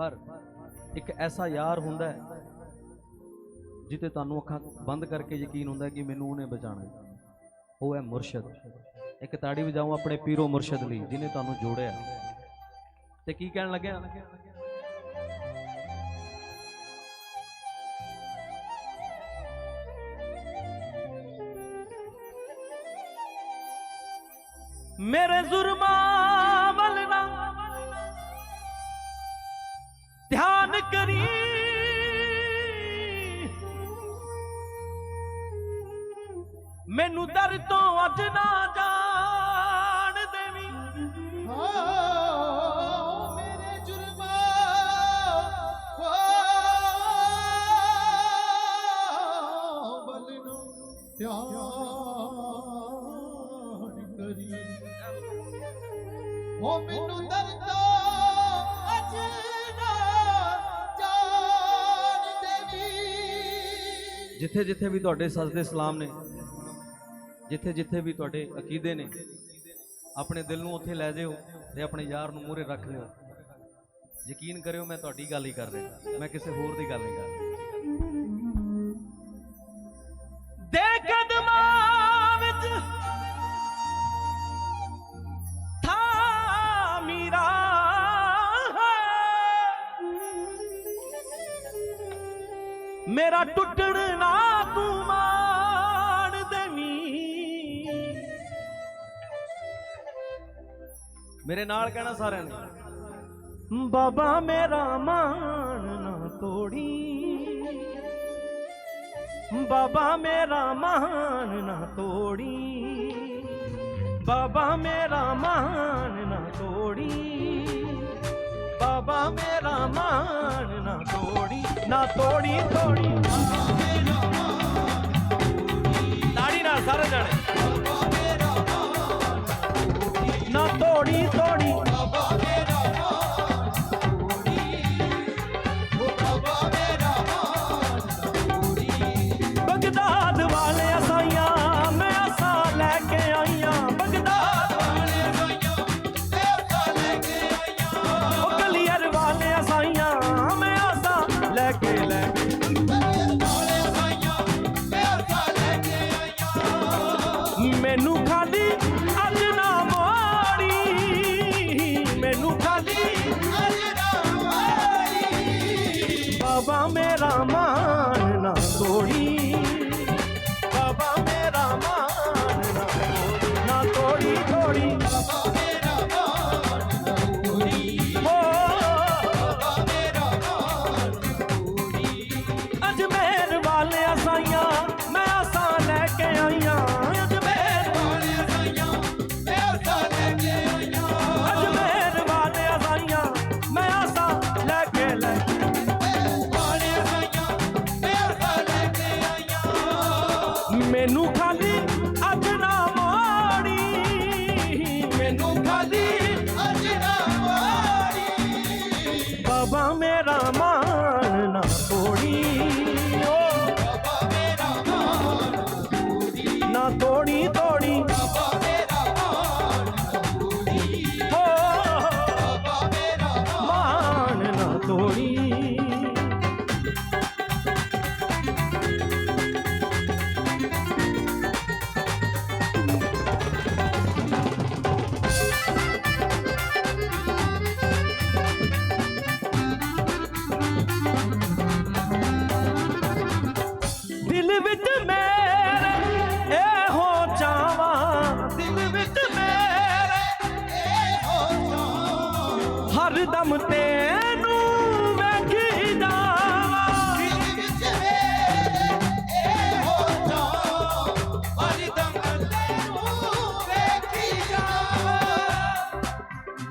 ਪਰ ਇੱਕ ਐਸਾ ਯਾਰ ਹੁੰਦਾ ਹੈ ਜਿੱਤੇ ਤੁਹਾਨੂੰ ਅੱਖਾਂ ਬੰਦ ਕਰਕੇ ਯਕੀਨ ਹੁੰਦਾ ਹੈ ਕਿ ਮੈਨੂੰ ਉਹਨੇ ਬਚਾਣਾ ਹੈ। ਉਹ ਹੈ ਮੁਰਸ਼ਿਦ। ਇੱਕ ਤਾੜੀ ਵਜਾਓ ਆਪਣੇ ਪੀਰੋ ਮੁਰਸ਼ਿਦ ਲਈ ਜਿਨੇ ਤੁਹਾਨੂੰ ਜੋੜਿਆ। ਤੇ ਕੀ ਕਹਿਣ ਲੱਗਿਆ? ਮੇਰੇ ਜ਼ੁਰਮਾਂ ਧਿਆਨ ਮੈਨੂੰ ਦਰ ਤੋਂ ਅੱਜ ਨਾ ਜਿੱਥੇ ਜਿੱਥੇ ਵੀ ਤੁਹਾਡੇ ਸਜਦੇ ਸਲਾਮ ਨੇ, ਜਿੱਥੇ ਜਿੱਥੇ ਵੀ ਤੁਹਾਡੇ ਅਕੀਦੇ ਨੇ, ਆਪਣੇ ਦਿਲ ਨੂੰ ਉੱਥੇ ਲੈ ਜਿਓ ਤੇ ਆਪਣੇ ਯਾਰ ਨੂੰ ਮੂਹਰੇ ਰੱਖ ਲਿਓ ਯਕੀਨ ਕਰਿਓ ਮੈਂ ਤੁਹਾਡੀ ਗੱਲ ਹੀ ਕਰ ਰਿਹਾ। ਮੈਂ ਕਿਸੇ ਹੋਰ ਦੀ ਗੱਲ ਨਹੀਂ ਕਰ ਰਿਹਾ। ਦੇ ਕਦਮਾਂ ਮੇਰਾ ਟੁੱਟਣ ਨਾ ਤੂੰ ਮਾਣ ਦੇਵੀਂ। ਮੇਰੇ ਨਾਲ ਕਹਿਣਾ ਸਾਰਿਆਂ ਨੇ। ਬਾਬਾ ਮੇਰਾ ਮਾਣ ਨਾ ਤੋੜੀ। ਬਾਬਾ ਮੇਰਾ ਮਾਣ ਨਾ ਤੋੜੀ। ਬਾਬਾ ਮੇਰਾ ਮਾਣ ਨਾ ਤੋੜੀ। ਬਾਬਾ ਮੇਰਾ ਮਾਣ ਨਾ ਤੋੜੀ ਨਾ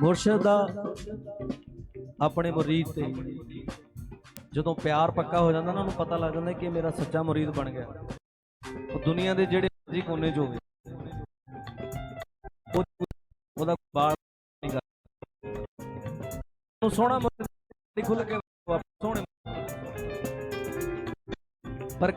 ਮੁਰਸ਼ਦ ਦਾ ਆਪਣੇ ਮੁਰੀਦ ਤੇ ਜਦੋਂ ਪਿਆਰ ਪੱਕਾ ਹੋ ਜਾਂਦਾ ਨਾ, ਉਹਨੂੰ ਪਤਾ ਲੱਗ ਜਾਂਦਾ ਕਿ ਮੇਰਾ ਸੱਚਾ ਮੁਰੀਦ ਬਣ ਗਿਆ। ਉਹ ਦੁਨੀਆ ਦੇ ਜਿਹੜੇ ਮਰਜ਼ੀ ਕੋਨੇ 'ਚ ਹੋਵੇ। ਉਹਦਾ ਬਾਲ ਨਹੀਂ ਕਰਦਾ ਉਹ ਸੋਹਣਾ ਮੁਰੀਦ ਖੁੱਲ ਕੇ ਸੋਹਣੇ ਪਰ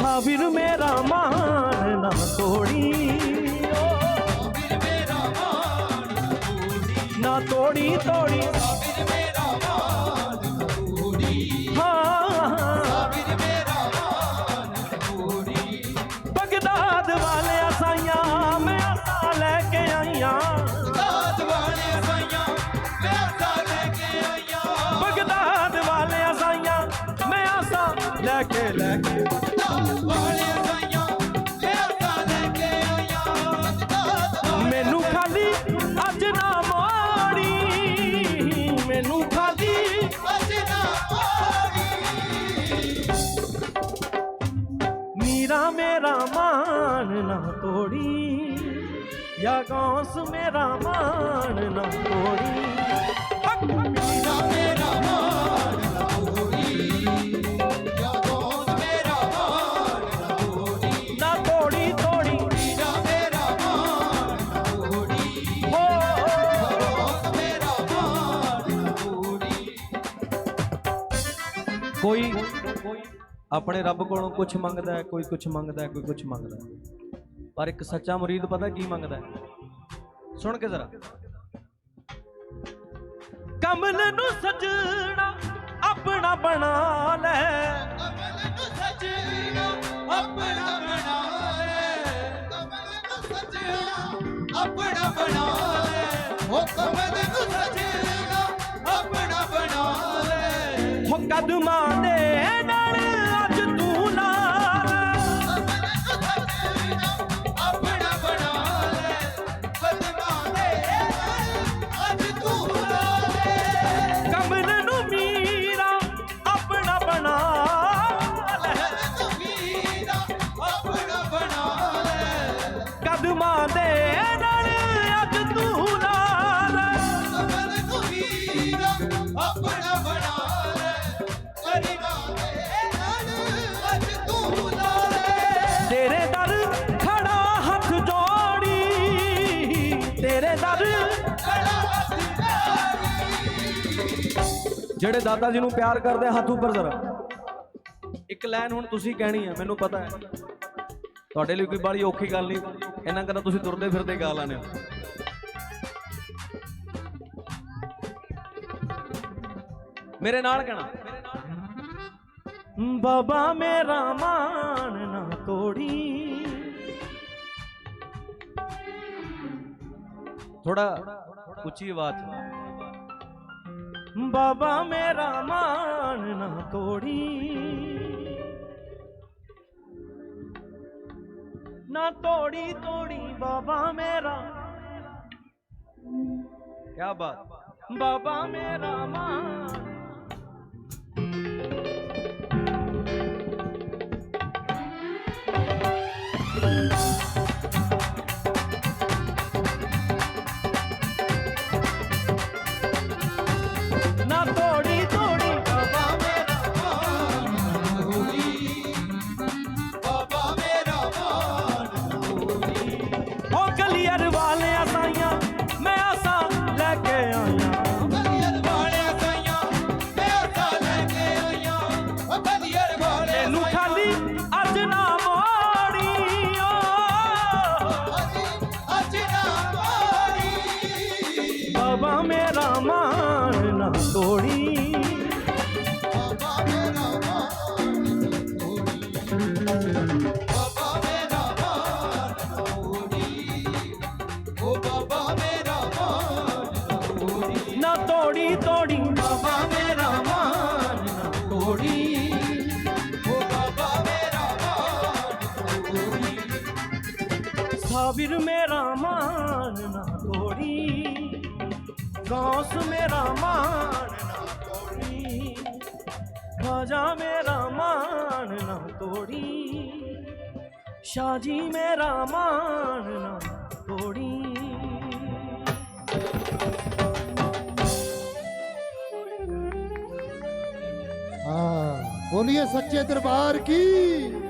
ਵਾਰੀ ਮੇਰਾ ਮਾਨ ਨਾ ਤੋੜੀ। ਨਾ ਤੋੜੀ ਤੋੜੀ। ਦਿਲ ਮੇਰਾ ਮਾਨ ਥੋੜੀ ਨਾ ਤੋੜੀ। ਤੋੜੀ ਨਾ ਮੇਰਾ ਮਾਨ ਥੋੜੀ ਹੋ ਦੋਸਤ ਮੇਰਾ ਮਾਨ ਥੋੜੀ ਕੋਈ ਆਪਣੇ ਰੱਬ ਕੋਲੋਂ ਕੁਝ ਮੰਗਦਾ ਹੈ ਕੋਈ ਕੁਝ ਮੰਗਦਾ ਹੈ ਕੋਈ ਕੁਝ ਮੰਗਦਾ ਹੈ। ਪਰ ਇੱਕ ਸੱਚਾ ਮੁਰੀਦ ਪਤਾ ਕੀ ਮੰਗਦਾ ਹੈ? ਸੁਣ ਕੇ ਜ਼ਰਾ। ਕਮਲ ਨੂੰ ਸਜਣਾ ਆਪਣਾ ਬਣਾ ਲੈ। ਕਮਲ ਨੂੰ ਸਜਣਾ ਆਪਣਾ ਬਣਾ ਲੈ। ਕਮਲ ਨੂੰ ਸਜਣਾ ਆਪਣਾ ਬਣਾ ਲੈ। ਉਹ ਕਮਲ ਨੂੰ ਸਜਣਾ ਆਪਣਾ ਬਣਾ ਲੈ। ਹੋ ਕਦਮਾਂ ਦੇ ਨਾਲ ਕਦਮਾਂ ਦੇ ਨਾਲ ਅੱਜ ਤੂੰ ਨਾਲ। ਕਮਲ ਨੂੰ ਆਪਣਾ ਬਣਾ ਲੈ ਕਰੀਨਾ ਦੇ ਨਾਲ ਅੱਜ ਤੂੰ ਲਾ ਤੇਰੇ ਦਰ ਖੜਾ ਹੱਥ ਜੋੜੀ, ਤੇਰੇ ਦਰ ਖੜਾ ਹੱਥ ਜਾਰੀ ਜਿਹੜੇ ਦਾਦਾ ਜੀ ਨੂੰ ਪਿਆਰ ਕਰਦੇ ਹੱਥ ਉੱਪਰ ਜ਼ਰਾ। ਇੱਕ ਲਾਈਨ ਹੁਣ ਤੁਸੀਂ ਕਹਿਣੀ ਹੈ ਮੈਨੂੰ ਪਤਾ ਹੈ। ਤੁਹਾਡੇ ਲਈ ਕੋਈ ਬੜੀ ਔਖੀ ਗੱਲ ਨਹੀਂ। ਇਹਨਾਂ ਕਹਿੰਦਾ ਤੁਸੀਂ ਤੁਰਦੇ ਫਿਰਦੇ ਗਾ ਲਾਣੇ ਹੋ। ਮੇਰੇ ਨਾਲ ਕਹਿਣਾ। ਬਾਬਾ ਮੇਰਾ ਮਾਨ ਨਾ ਤੋੜੀ। ਥੋੜਾ ਉੱਚੀ ਆਵਾਜ਼ ਬਾਬਾ ਮੇਰਾ ਮਾਨ ਨਾ ਤੋੜੀ। ਨਾ ਤੋੜੀ ਤੋੜੀ ਬਾਬਾ ਮੇਰਾ। ਕੀ ਬਾਤ। ਬਾਬਾ ਮੇਰਾ ਮਾਨ I कबीर मेरा मान ना तोड़ी। गौस मेरा मान ना तोड़ी। ख्वाजा मेरा मान ना तोड़ी। शाहजी मेरा मान ना तोड़ी। हाँ, बोलिए सच्चे दरबार की।